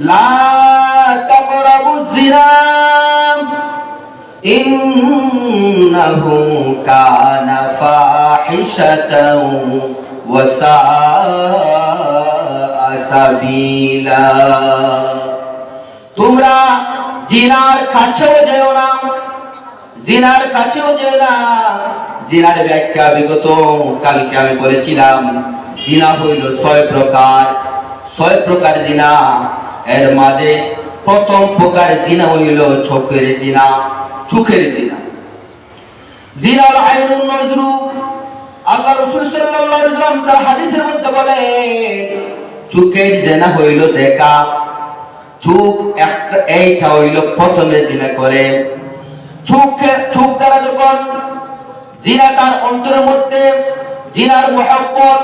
লা তোমরা জিনার কাছেও যেও না, জিনার কাছেও যেও না। জিনার ব্যাখ্যা বিগত, কালকে আমি বলেছিলাম, জিনা হইল ছয় প্রকার। ছয় প্রকার জিনা। এর মাঝে প্রথম প্রকার জিনা হইল চোখের জিনা চোখের জিনা। জিনাল আইনুন নজরু। আল্লাহ রাসূল সাল্লাল্লাহু আলাইহি তার হাদিসের মধ্যে বলে, চোখের হইল দেখা, চোখ একটা, এইটা হইল প্রথমে জিনা করে। চোখে, চোখ দ্বারা যখন জিনা তার অন্তরের মধ্যে, জিনার মহব্বত,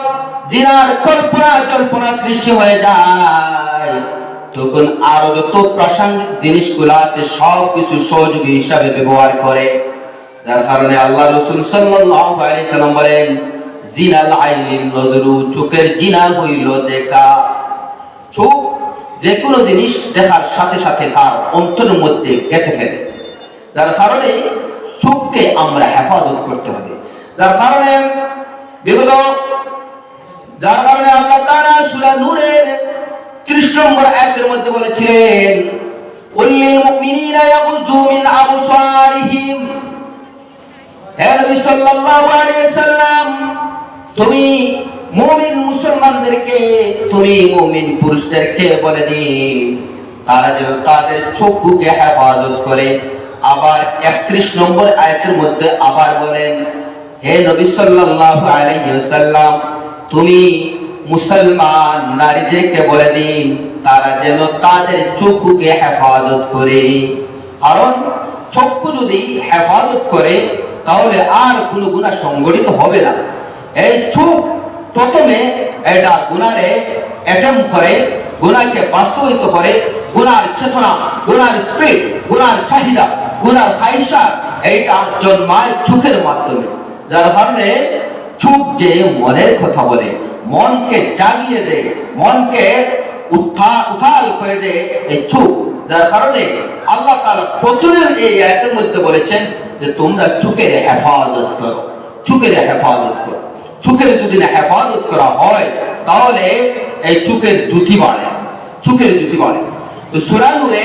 জিনার কল্পনা কল্পনা সৃষ্টি হয়ে যায় তখন আরও যত প্রাসঙ্গিক জিনিসগুলো আছে সব কিছু সহযোগী হিসাবে ব্যবহার করে, যার কারণে আল্লাহ রসুল আলাইহি সাল্লাম বলেন, জিনাল আইনিন নজরু চোখের জিনা হইল দেখা। চোখ যে কোনো জিনিস দেখার সাথে সাথে তার অন্তরের মধ্যে গেঁথে ফেলে। যার কারণে চোখকে আমরা হেফাজত করতে হবে। যার কারণে, বিগত, যার কারণে আল্লাহ তাআলা সূরা নূরের 30 নম্বর আয়াতের মধ্যে সাল্লাম তুমি মুসলমানদেরকে, তুমি পুরুষদেরকে বলে দিন, তারা যেন তাদের চক্ষুকে হেফাজত করে। আবার একত্রিশ নম্বর আয়াতের মধ্যে আবার বলেন, হে নবী ওয়াসাল্লাম, তুমি মুসলমান নারীদেরকে বলে দিন, তারা যেন তাদের চক্ষুকে হেফাজত করে। কারণ চক্ষু যদি হেফাজত করে, তাহলে আর কোনো গুণা সংগঠিত হবে না। এই চোখ প্রথমে এটা গুণারে অ্যাটেম্প করে গুণাকে বাস্তবায়িত করে। গুণার চেতনা গুণার স্পিড গুণার চাহিদা গুণার ফাইসা এইটা জন্মায় চোখের মাধ্যমে। যার কারণে চোখ যে মনের কথা বলে, মনকে জাগিয়ে দেয় মনকে উত্থা উথাল করে দেয় এই চুপ। যার কারণে আল্লাহ তাআলা প্রথমে এই আয়াতের মধ্যে বলেছেন যে তোমরা চোখের হেফাজত করো চোখের হেফাজত করো। চোখের যদি না হেফাজত করা হয়, তাহলে এই চোখের জুতি বাড়ে চোখের জুতি বাড়ে। তো সুরানুরে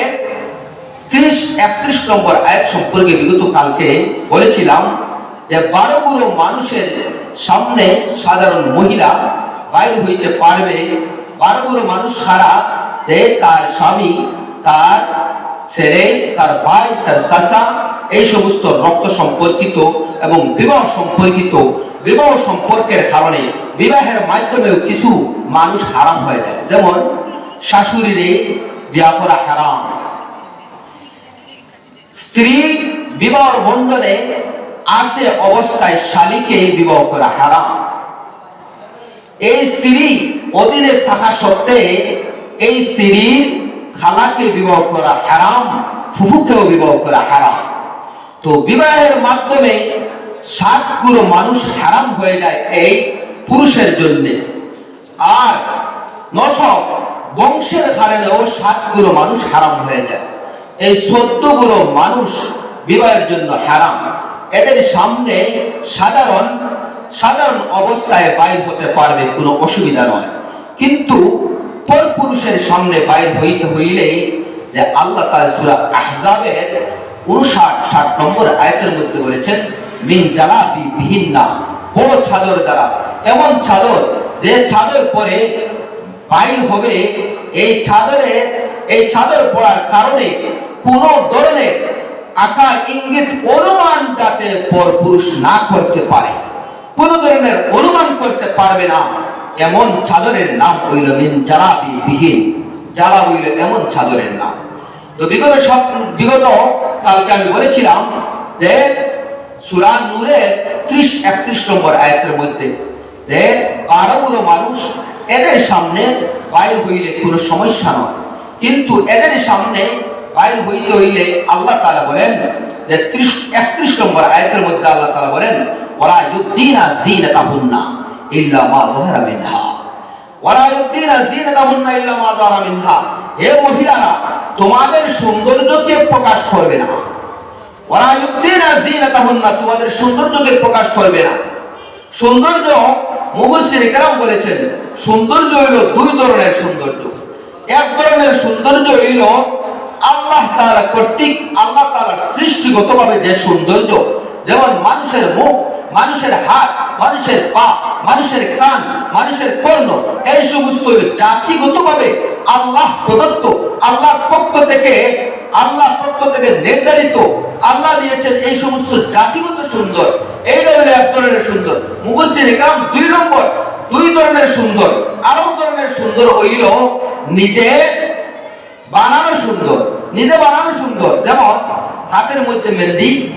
ত্রিশ, একত্রিশ নম্বর আয়াত সম্পর্কে বিগত কালকে বলেছিলাম যে বারো গুলো মানুষের সামনে সাধারণ মহিলা বাইর হইতে পারবে। বারোগুলো মানুষ সারা যে তার স্বামী, তার ছেলে, তার ভাই, তার চাচা, এই সমস্ত রক্ত সম্পর্কিত এবং বিবাহ সম্পর্কিত, বিবাহ সম্পর্কের কারণে বিবাহের মাধ্যমেও কিছু মানুষ হারাম হয়ে যায়। যেমন শাশুড়িরে বিয়া করা হারাম। স্ত্রী বিবাহ বন্ধনে আসে অবস্থায় শালীকে বিবাহ করা হারাম। এই স্ত্রী অধীনে থাকা সত্ত্বে এই স্ত্রীর খালাকে বিবাহ করা হারাম, ফুফুকেও বিবাহ করা হারাম। তো বিবাহের মাধ্যমে সাতগুলো মানুষ হারাম হয়ে যায় এই পুরুষের জন্য। আর নশক বংশের কারণেও সাতগুলো মানুষ হারাম হয়ে যায়। এই সত্য চোদ্দগুলো মানুষ বিবাহের জন্য হারাম। এদের সামনে সাধারণ সাধারণ অবস্থায় বাইর হতে পারবে কোনো অসুবিধা নয়। কিন্তু পর পুরুষের সামনে বাইর হইতে হইলে যে আল্লাহ সূরা আহজাবের 59 ষাট নম্বর আয়তের মধ্যে বলেছেন, মিন জালাবি বিহিন্না বড় চাদর দ্বারা। এমন চাদর, যে চাদর পরে বাইর হবে, এই চাদরে, এই চাদর পড়ার কারণে কোনো ধরনের আকার ইঙ্গিত অনুমান যাতে পরপুরুষ না করতে পারে। কোন ধরনের অনুমান করতে পারবে না। এমন চাদরের নাম হইল মিন জালাবি বিহীন। জ্বালা হইল এমন চাদরের নাম। তো বিগত সব বিগত কালকে আমি বলেছিলাম যে সুরা নূরের ত্রিশ একত্রিশ নম্বর আয়াতের মধ্যে যে বারোগুলো মানুষ এদের সামনে বাইর হইলে কোনো সমস্যা নয়। কিন্তু এদের সামনে বাইর হইতে হইলে আল্লাহ তালা বলেন যে ত্রিশ, একত্রিশ নম্বর আয়াতের মধ্যে আল্লাহ তালা বলেন ওরা ইউদ্দিনা জিনাতাহুন্না ইল্লা মা যাহারা মিনহা। ওরা ইউদ্দিনা জিনাতাহুন্না ইল্লা মা যাহারা মিনহা। হে মহিলারা, তোমাদের সৌন্দর্যকে প্রকাশ করবে না। ওরা ইউক্তিনা জিনাতাহুন্না তোমাদের সৌন্দর্যকে প্রকাশ করবে না। সৌন্দর্য মুহসিন কেরাম বলেছেন, সৌন্দর্য হইল দুই ধরনের সৌন্দর্য। এক ধরনের সৌন্দর্য হইল আল্লাহ তাআলা কর্তৃক, আল্লাহ তাআলা সৃষ্টিগতভাবে যে সৌন্দর্য, যেমন মানুষের মুখ, মানুষের হাত, মানুষের পা, মানুষের কান, মানুষের কর্ণ, এই সমস্ত জাতিগতভাবে আল্লাহ প্রদত্ত, আল্লাহর পক্ষ থেকে আল্লাহ পক্ষ থেকে নির্ধারিত, আল্লাহ দিয়েছেন এই সমস্ত জাতিগত সুন্দর। এইটা হলো এক ধরনের সুন্দর। মুখস্থির কাম দুই নম্বর, দুই ধরনের সুন্দর। আরও ধরনের সুন্দর হইল নিজে বানানো সুন্দর, নিজে বানানো সুন্দর। যেমন হাতের মধ্যে মেহেন্দি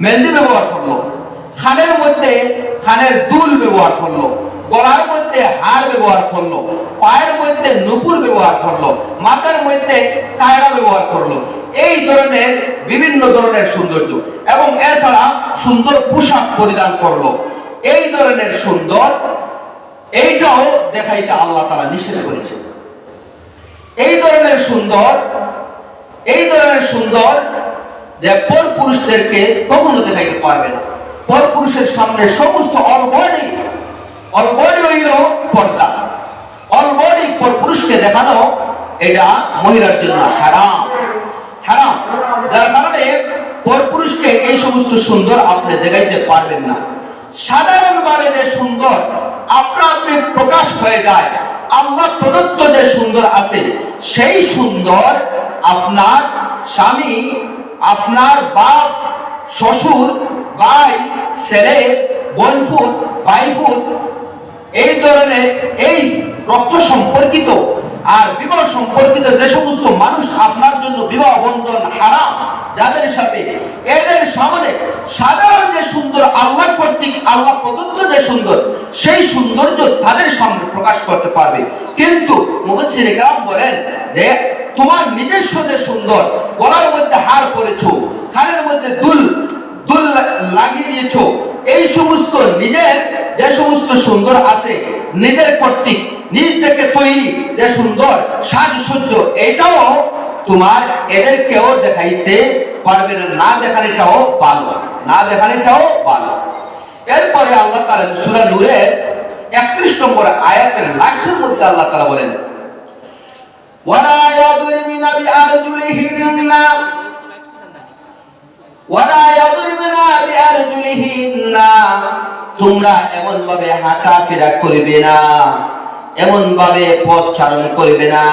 মেহেন্দি ব্যবহার করল। খানের মধ্যে খানের দুল ব্যবহার করল। গলার মধ্যে হার ব্যবহার করল। পায়ের মধ্যে নুপুর ব্যবহার করল। মাথার মধ্যে কায়রা ব্যবহার করল। এই ধরনের, বিভিন্ন ধরনের সৌন্দর্য। এবং এছাড়া সুন্দর পোশাক পরিধান করল। এই ধরনের সুন্দর, এইটাও দেখাইতে আল্লাহ তারা নিষেধ করেছে এই ধরনের সুন্দর, এই ধরনের সুন্দর যে পর পুরুষদেরকে কখনো দেখাইতে পারবে না। পর পুরুষের সামনে সমস্ত অলবডি অলবডি হইল পর্দা। অলবডি পর পুরুষকে দেখানো, এটা মহিলার জন্য হারাম। হারাম। যার কারণে পর পুরুষকে এই সমস্ত সুন্দর আপনি দেখাইতে পারবেন না। সাধারণভাবে যে সুন্দর আপনা আপনি প্রকাশ হয়ে যায়। আল্লাহ প্রদত্ত যে সুন্দর আছে, সেই সুন্দর আপনার স্বামী, আপনার বাপ, শ্বশুর, ভাই, ছেলে, বোনফুট, ভাইফুট, এই ধরনের, এই রক্ত সম্পর্কিত আর বিবাহ সম্পর্কিত যে সমস্ত মানুষ আপনার জন্য বিবাহ বন্ধন হারাম, যাদের সাথে এদের সামনে সাধারণ যে সুন্দর আল্লাহ কর্তৃক, আল্লাহ প্রদত্ত যে সুন্দর, সেই সৌন্দর্য তাদের সামনে প্রকাশ করতে পারবে। কিন্তু মুখসির গ্রাম বলেন যে, তোমার নিজস্ব যে সুন্দর, গলার মধ্যে হার পরেছো, কানের মধ্যে দুল দুল লাগিয়ে দিয়েছ, এই সমস্ত নিজের যে সমস্ত সুন্দর আছে নিজের কর্তৃক, নিজ থেকে তৈরি যে সুন্দর সাজসজ্জ এটাও তোমার এদেরকেও দেখাইতে পারবে না না দেখানোটাও ভালো না দেখানোটাও ভালো এরপরে আল্লাহ তাআলা সূরা নূরের 31 নম্বর আয়াতের লাস্টের মধ্যে আল্লাহ তাআলা বলেন, ওয়ালা ইয়াদরিবিনা বিআরজুলিহিন্না, ওয়ালা ইয়াদরিবিনা বিআরজুলিহিন্না। তোমরা এমন ভাবে হাঁটা ফেরা করবে না এমন ভাবে পথ চালন করবে না,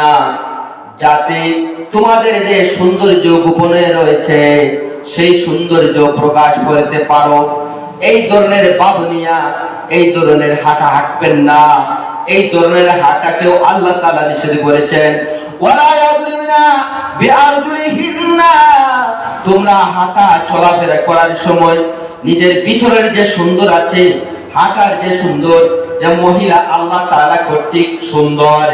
যাতে তোমাদের যে সৌন্দর্য গোপনে রয়েছে, সেই সৌন্দর্য প্রকাশ করতে পারো। এই ধরনের বাবনিয়া এই ধরনের হাঁটা হাঁটবেন না। এই ধরনের হাঁটাকেও আল্লাহ তাআলা নিষেধ করেছেন। তোমরা হাঁটা চলাফেরা করার সময় নিজের ভিতরের যে সুন্দর আছে হাঁটার যে সুন্দর যে মহিলা আল্লাহ তাআলা কর্তৃক সুন্দর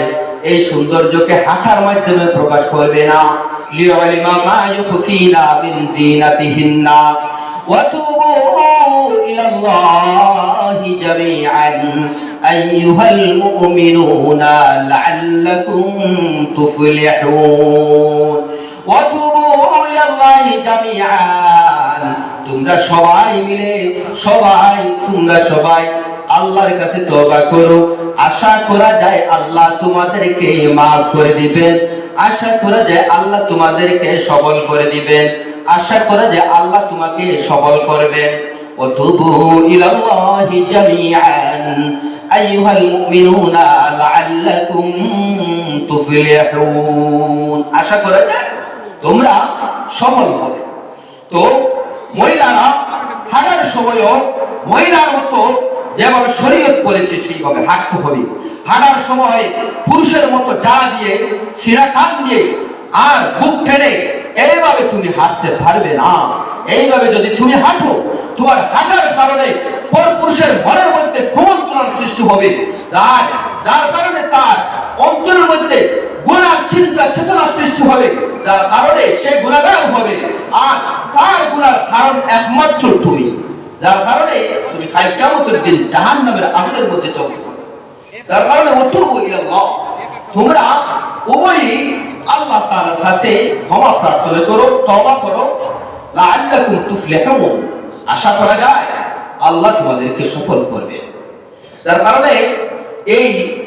এই সৌন্দর্যকে হাঁটার মাধ্যমে প্রকাশ করবে না লিয়ালিমা মা ইউখফিনা মিন জিনাতিহিন্না وتوبوا إلى الله جميعا তোমরা সবাই মিলে, সবাই, তোমরা সবাই আল্লাহর কাছে তওবা করো। আশা করা যায় আল্লাহ তোমাদেরকে মাফ করে দিবেন। আশা করা যায় আল্লাহ তোমাদেরকে সবল করে দিবেন। আশা করা যায় আল্লাহ তোমাকে সবল করবেন। ও তুবু ইলাল্লাহি জামিআন। আইয়ুহাল মুমিনুনা লাআল্লাকুম তুফলিহুন। আশা করা যায় তোমরা সফল হবে। তো মহিলারা হাঁটার সময়ও মহিলার মতো যেভাবে শরীয়ত করেছে সেইভাবে হাঁটতে হবে। হাঁটার সময় পুরুষের মতো ডা দিয়ে সিরা কান দিয়ে আর বুক ফেলে এইভাবে তুমি হাঁটতে পারবে না। এইভাবে যদি তুমি হাঁটো, তোমার হাঁটার কারণে পর পুরুষের মনের মধ্যে কুমন্ত্রণার সৃষ্টি হবে। আর যার কারণে তার অন্তরের মধ্যে গুণার চিন্তা চেতনার সৃষ্টি হবে। যার কারণে সে গুণাগার হবে। আর তার গুণার কারণ একমাত্র তুমি। যার কারণে তুমি কাল কিয়ামতের দিন জাহান্নামের আগুনের মধ্যে চলতে হবে যার কারণে অতুবু তোমরা উভয়ই আল্লাহ তাআলার কাছে ক্ষমা প্রার্থনা করো, তওবা করো। লাআল্লাকুম তুফলিহুন। আশা করা যায়, আল্লাহ তোমাদেরকে সফল করবে। যার কারণে এই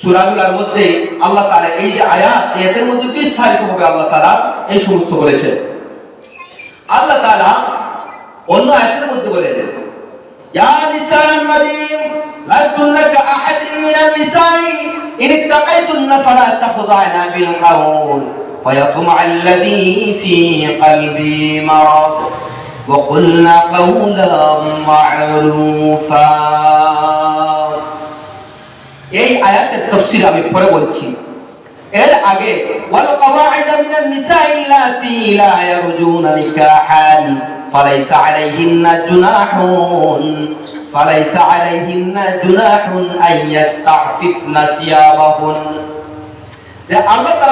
সূরাগুলোর মধ্যে আল্লাহ তাআলা এই যে আয়াত এই আয়াতের মধ্যে বিস্তারিতভাবে আল্লাহ তাআলা এই সমস্ত বলেছেন আল্লাহ তাআলা অন্য আয়াতের মধ্যে বলেন يا نساء النبي لستن كأحد من النساء إن اتقيتن فلا تخضعن بالقول فيطمع الذي في قلبي مرض وقلن قولا معروفا এই আয়াতের তফসিল আমি পরে বলছি। এর আগে, ওয়াল ফালাইসা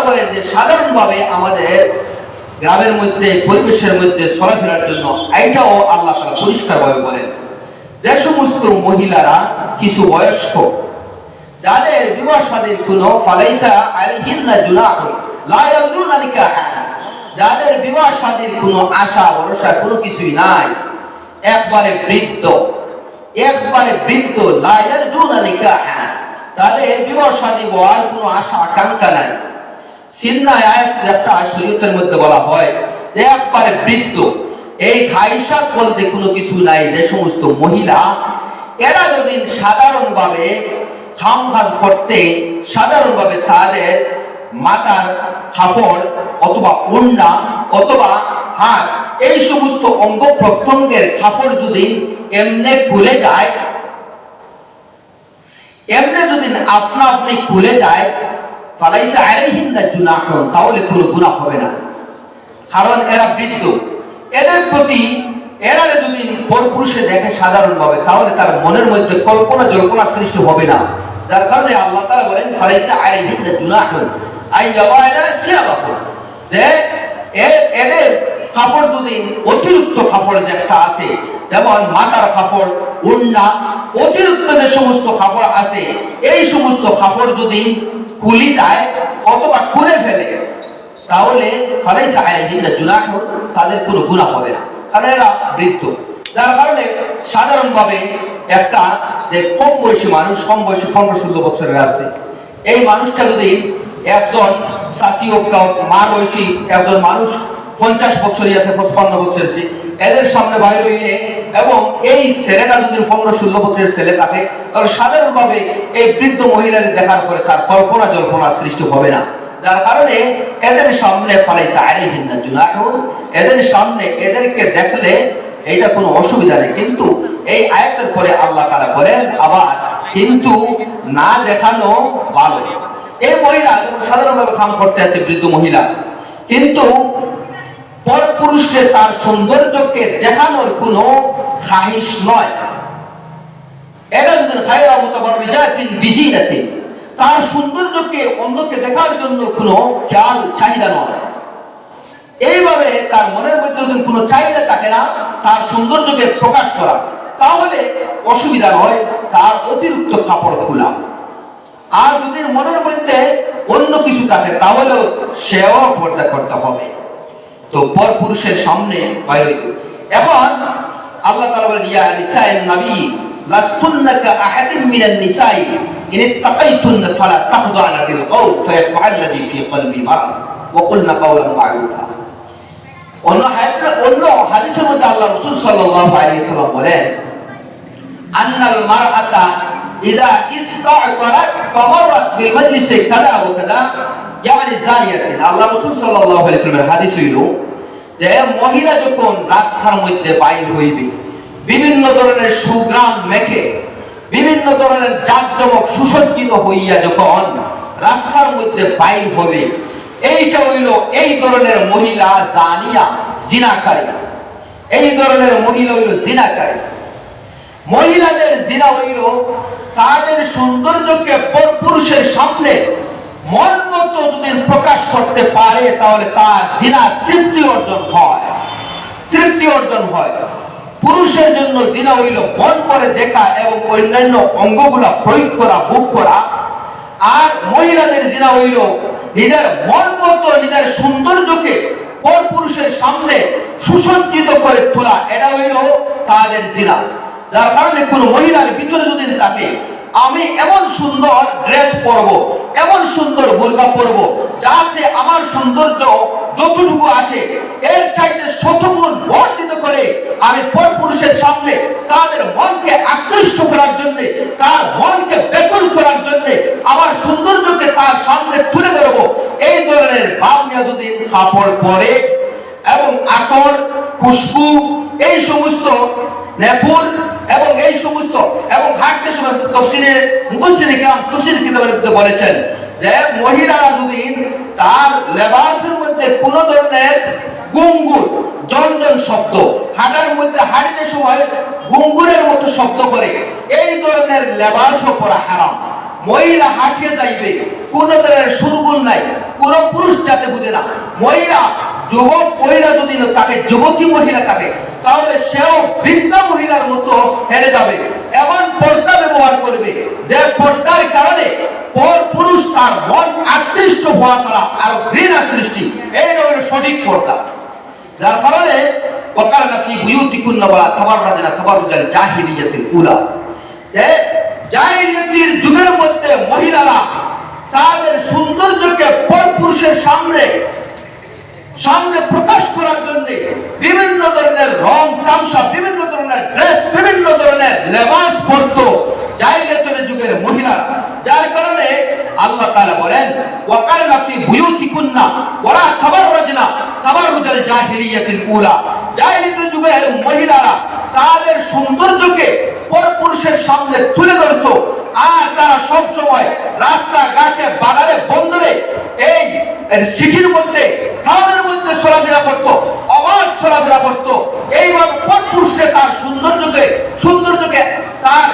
বলেন যে, সাধারণভাবে আমাদের গ্রামের মধ্যে, পরিবেশের মধ্যে চলাফেরার জন্য এইটাও আল্লাহ তাআলা পরিষ্কারভাবে বলেন। যে সমস্ত মহিলারা, কিছু বয়স্ক যাদের বিবাহ স্বাধীন কোনো ফালাইসা আলাইহিন্না জুনাহ, লা ইয়ারজুনা নিকাহা। যাদের বিবাহ স্বাধীন কোনো আশা, ভরসা কোনো কিছুই নাই। একবারে বৃদ্ধ একবারে বৃদ্ধ, লা ইয়ারজুনা তাদের বিবাহ স্বাধী হওয়ার কোনো আশা, আকাঙ্ক্ষা নাই। সিন্না আয়াস একটা শরীয়তের মধ্যে বলা হয়, একবারে বৃদ্ধ। এই খাইশাত বলতে কোনো কিছু নাই, যে সমস্ত মহিলা, এরা যদি সাধারণভাবে খামখাল করতে সাধারণভাবে তাদের মাথার কাপড় অথবা উন্না অথবা হাত এই সমস্ত অঙ্গ প্রত্যঙ্গের কাপড় যদি এমনে খুলে যায়, এমনি যদি আপনা আপনি খুলে যায়, ফালাইসা আলাইহিন্না জুনাহুন, তাহলে কোনো গুনাহ হবে না। কারণ এরা বৃদ্ধ। এদের প্রতি এরা যদি পরপুরুষে দেখে সাধারণভাবে, তাহলে তার মনের মধ্যে কল্পনা, জল্পনা সৃষ্টি হবে না। যার কারণে আল্লাহ তাআলা বলেন জুনাহুন যে এদের কাপড় যদি অতিরিক্ত কাপড় যে একটা আছে, যেমন মাথার কাপড়, উন্না, অতিরিক্ত যে সমস্ত কাপড় আছে, এই সমস্ত কাপড় যদি খুলি যায় অথবা খুলে ফেলে, তাহলে ফালাইসা আলাইহিন্না জুনাহ তাদের কোনো গুনাহ হবে না। কারণ এরা বৃদ্ধ। যার কারণে সাধারণভাবে একটা যে কম বয়সী মানুষ, কম বয়সী পনেরো ষোলো বছরের আছে, এই মানুষটা যদি একজন চাষি হোক মা বয়সী একজন মানুষ পঞ্চাশ বছরই আছে পঞ্চান্ন বছর এদের সামনে বাইরে হইলে এবং এই ছেলেটা যদি পনেরো ষোলো বছরের ছেলে থাকে, তাহলে সাধারণভাবে এই বৃদ্ধ মহিলাদের দেখার পরে তার কল্পনা জল্পনা সৃষ্টি হবে না। যার কারণে এদের সামনে ফালাইসা আলাইহিন্না জুনাহুন, এদের সামনে এদেরকে দেখলে এইটা কোনো অসুবিধা নেই। কিন্তু এই আয়াতের পরে আল্লাহ তাআলা বলেন, আবার কিন্তু না দেখানো ভালো। এই মহিলা সাধারণভাবে কাম করতে আছে বৃদ্ধ মহিলা। কিন্তু পরপুরুষে তার সৌন্দর্যকে দেখানোর কোনো খাহিস নয়। এটা যদি খায়রা মুতাবাররিজাতিন বিজিনাতিন তার সৌন্দর্যকে অন্যকে দেখার জন্য কোনো খেয়াল চাহিদা নয়। এইভাবে তার মনের মধ্যে যদি কোনো চাহিদা থাকে না, তার সৌন্দর্যকে প্রকাশ করা, তাহলে অসুবিধা নয়, তার অতিরিক্ত কাপড় খোলা। আর যদি মনের মধ্যে অন্য কিছু থাকে, তাহলেও সেও পর্দা করতে হবে। তো পর পুরুষের সামনে বাইরে। এখন আল্লাহ তাআলা বলেন, ইয়া নিসাইন নবী লাস্তুন্না কা আহাদিন মিনান নিসাই ইন ইত্তাকাইতুন্না ফালা তাখদানা বিল কওল ফায়াতমা আল্লাযী ফি কলবি মারাদ ওয়া কুলনা কাওলান মা'রুফা অন্য হাদিসে অন্য হাদিসের মধ্যে আল্লাহ রাসূল সাল্লাল্লাহু আলাইহি ওয়াসাল্লাম বলেন আন্নাল মারআতা ইযা ইসতা'তারাত ফামারাত বিল মাজলিসি কাযা ওয়া কাযা ইয়ানি জানিয়াতিন আল্লাহ রাসূল সাল্লাল্লাহু আলাইহি ওয়াসাল্লামের হাদিস হইল যে মহিলা যখন রাস্তার মধ্যে বাইর হইবে বিভিন্ন ধরনের সুগ্রাম মেখে, বিভিন্ন ধরনের জাকজমক সুসজ্জিত হইয়া যখন রাস্তার মধ্যে বাইর হবে এইটা হইল এই ধরনের মহিলা জানিয়া জিনাকারী। এই ধরনের মহিলা হইল জিনাকারী। মহিলাদের জিনা হইল তাদের সৌন্দর্যকে পুরুষের সামনে মন মতো যদি প্রকাশ করতে পারে, তাহলে তার জিনা তৃপ্তি অর্জন হয়। তৃপ্তি অর্জন হয়। পুরুষের জন্য জিনা হইল মন করে দেখা এবং অন্যান্য অঙ্গগুলা প্রয়োগ করা বুক করা। আর মহিলাদের জিনা হইল নিজের মন মতো নিজের সৌন্দর্যকে পর পুরুষের সামনে সুসজ্জিত করে তোলা, এটা হইল তাদের জিনা যার কারণে কোন মহিলার ভিতরে যদি থাকে, আমি এমন সুন্দর ড্রেস পরব এমন সুন্দর বোরকা পরব, যাতে আমার সৌন্দর্য যতটুকু আছে, এর চাইতে শতগুণ বর্ধিত করে আমি পর পুরুষের সামনে তাদের মনকে আকৃষ্ট করার জন্য, তার মনকে বেকুল করার জন্য আমার সৌন্দর্যকে তার সামনে তুলে ধরবো। এই ধরনের ভাব নিয়ে যদি কাপড় পরে এবং আতর খুশবু এই সমস্ত নেপুর এবং এই সমস্ত এবং হাঁটতে সময় তফসিলের মুফসির কিরাম তফসিল কিতাবের মধ্যে বলেছেন যে মহিলারা যদি তার লেবাসের মধ্যে কোন ধরনের গুঙ্গুর জনজন শব্দ, হাঁটার মধ্যে হাঁটিতে সময় গুঙ্গুরের মতো শব্দ করে, এই ধরনের লেবাসও পরা হারাম। মহিলা হাঁটিয়ে যাইবে, কোন ধরনের সুরগুল নাই, কোন পুরুষ যাতে বুঝে না। মহিলা যুবক মহিলা যদি তাকে যুবতী মহিলা থাকে, তাহলে সেও বৃদ্ধা মহিলার মতো হেরে যাবে। এমন পর্দা ব্যবহার করবে, যে পর্দার কারণে পর পুরুষ তার মন আকৃষ্ট হওয়া ছাড়া আর ঘৃণা সৃষ্টি। এই হলো সঠিক পর্দা। যার কারণে ফি বুয়ুতিকুন্না ওয়া তাবাররাজনা তাবাররুজাল জাহিলিয়াতিল উলা। যে জাহিলিয়াতির যুগের মধ্যে মহিলারা তাদের সৌন্দর্যকে পর পুরুষের সামনে সামনে প্রকাশ করার জন্য বিভিন্ন ধরনের রং, তামসা, বিভিন্ন ধরনের ড্রেস বিভিন্ন ধরনের লেবাস পরতো জাহিলিয়াতের যুগের মহিলারা। যার কারণে আল্লাহ তাআলা বলেন ওয়াকালনা ফি বুয়ুতিকুন্না ওয়া তাবাররাজনা তাবাররুজাল জাহিলিয়াতিল উলা। জাহিলিয়াতের যুগের মহিলারা তাদের সৌন্দর্যকে পরপুরুষের সামনে তুলে ধরতো। আর তারা সব সময় রাস্তা ঘাটে বাজারে, বন্দরে এই সিটির মধ্যে টাউনের মধ্যে চলাফেরা করতো অবাধ চলাফেরা করতো এইভাবে পরপুরুষে তার সৌন্দর্যকে সৌন্দর্যকে, তার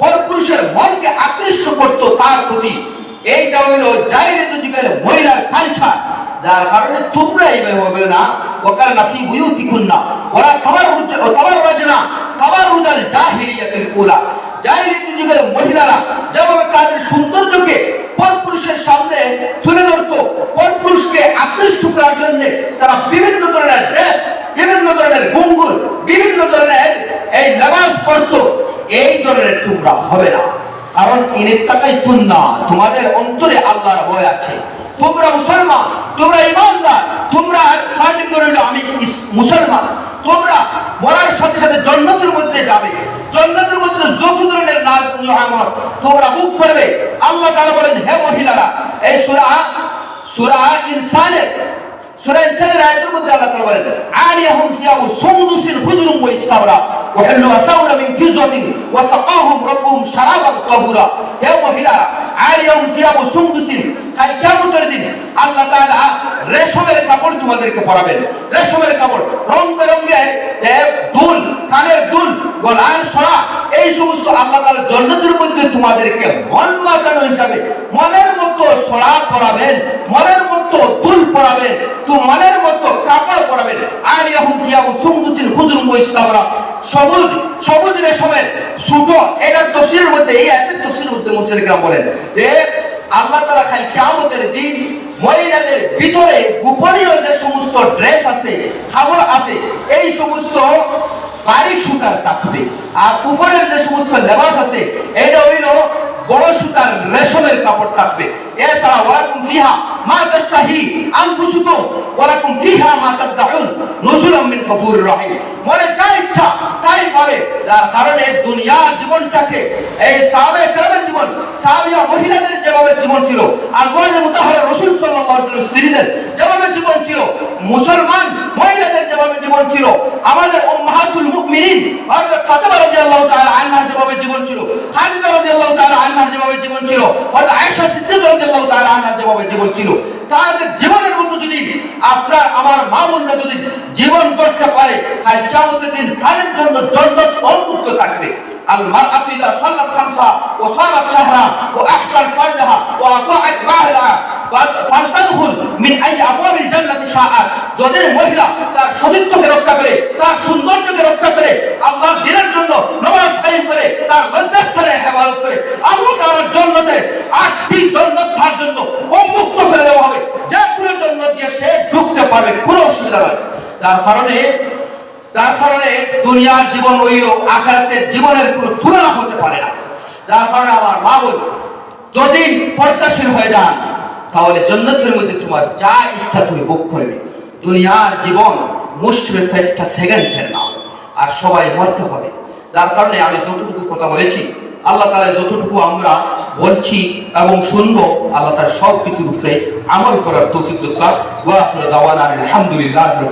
পরপুরুষের মনকে আকৃষ্ট করতো তার প্রতি। এইটা হইল ডাইরেক্ট যুগের মহিলার কালচার যার কারণে তোমরা এইভাবে হবে না, ওকার নাফি বুয়ুতি কুন্না ওরা খাবার খাবার রাজনা খাবার উদাল জাহিলিয়াতের কুলা জাহিলিয়াত যুগের মহিলারা যেভাবে তাদের সৌন্দর্যকে পরপুরুষের সামনে তুলে ধরতো? পরপুরুষকে আকৃষ্ট করার জন্য তারা বিভিন্ন ধরনের ড্রেস বিভিন্ন ধরনের গুঙ্গুর বিভিন্ন ধরনের এই লেবাস পরতো? এই ধরনের তোমরা হবে না। কারণ ইনের টাকাই তুন্না তোমাদের অন্তরে আল্লাহর ভয় আছে। তোমরা মুসলমান, তোমরা ইমানদার, তোমরা সার্টিফিকেট আমি মুসলমান। তোমরা মরার সাথে সাথে জন্নতের মধ্যে যাবে। জন্নতের মধ্যে যত ধরনের লাল আমার তোমরা মুখ করবে আল্লাহ তাআলা বলেন, হে মহিলারা, এই সুরা সুরা ইনসানের, সূরা ইনসানের আয়াতের মধ্যে আল্লাহ তাআলা বলেন, আলিয়াহুম সিয়াবু সুন্দুসিন হুজুরুম ইস্তাবরা ওয়া হাল্লু আসাউরা মিন ফিজাতিন ওয়া সাকাহুম রাব্বুহুম শারাবান তাহুরা হে মহিলারা আলিয়াহুম সিয়াবু সুন্দুসিন কাল কিয়ামতের দিন আল্লাহ তাআলা রেশমের কাপড় তোমাদেরকে পরাবেন। রেশমের কাপড় রং বেরঙের দেব দুল, কানের দুল, গলার সরা এই সমস্ত আল্লাহ তাআলা জান্নাতের মধ্যে তোমাদেরকে মন মাতানো হিসাবে মনের মতো সরা পরাবেন, মনের মতো দুল পরাবেন, তো মনের মতো কাপড় পরাবেন। আর ইয়াহুম ফিয়াবু সুন্দুসিন হুজুর মুইস্তাবরা সবুজ সবুজ রেশমের সুতো এটার তফসিলের মধ্যে, এই আয়াতের তফসিলের মধ্যে মুসলিমরা বলেন যে, আল্লাহ তাআলা খালি কিয়ামতের দিন মহিলাদের ভিতরে গোপনীয় যে সমস্ত ড্রেস আছে, খাবার আছে, এই সমস্ত বারিক সুতার থাকবে আর উপরের যে সমস্ত লেবাস আছে, এটা হইল বড় সুতার রেশমের কাপড় থাকবে। এছাড়া ফিহা মা তাশতাহি আনফুসুকুম, ওয়ালাকুম ফিহা মা নুজুলাম মিন গফুরির রহিম। যা ইচ্ছা তাই পাবে। যার কারণে দুনিয়ার জীবনটাকে, এই সাহাবে কেরামের জীবন, সাহাবিয়া মহিলাদের যেভাবে জীবন ছিল, আর ওয়াজে মুতাহারা রাসূল সাল্লাল্লাহু আলাইহি স্ত্রীদের যেভাবে জীবন ছিল, মুসলমান জীবন ছিল? আমাদের মাহাতুল মুমিনিন, হযরত ফাতিমা রাদিয়াল্লাহু তাআলা আনহার যেভাবে জীবন ছিল, খালিদা রাদিয়াল্লাহু তাআলা আনহার যেভাবে জীবন ছিল, হযরত আয়েশা সিদ্দিকা রাদিয়াল্লাহু তাআলা আনহার যেভাবে জীবন ছিল, তাদের জীবনের মতো যদি আপনার, আমার মা বোনরা যদি জীবন করতে পারে, তাহলে কিয়ামতের দিন তাদের জন্য জান্নাত উন্মুক্ত থাকবে। আল মারআতু ইযা সাল্লাত খামসা ওয়া সামাত শাহরা ওয়া আহসান ফারজাহা ওয়া আতাআত বাহলাহা ফালতাদহুল মিন আই আবওয়াবিল জান্নাতি শাআত। যদি মহিলা তার সতীত্বকে রক্ষা করে, তার সৌন্দর্যকে রক্ষা করে, আল্লাহর দিনের জন্য নামাজ কায়েম করে, তার গন্তব্যস্থলে হেফাজত করে, আল্লাহ তাআলার জান্নাতে আটটি জান্নাত তার জন্য উন্মুক্ত করে দেওয়া হবে। যা পুরো জান্নাত দিয়ে সে ঢুকতে পারবে, কোনো অসুবিধা নয়। তার কারণে তার কারণে দুনিয়ার জীবন রইল আখেরাতের জীবনের কোনো তুলনা হতে পারে না। যার কারণে আমার মা বলি যদি ফরতাসীন হয়ে যান তাহলে জন্নতের মধ্যে তোমার যা ইচ্ছা তুমি ভোগ করবে। দুনিয়ার জীবন মুশবে কয়েকটা সেকেন্ডের নাম। আর সবাই মরতে হবে। যার কারণে আমি যতটুকু কথা বলেছি, আল্লাহ তালা যতটুকু আমরা বলছি এবং শুনব, আল্লাহ তার সব কিছুর উপরে আমল করার তৌফিক দরকার ওয়া আলহামদুলিল্লাহি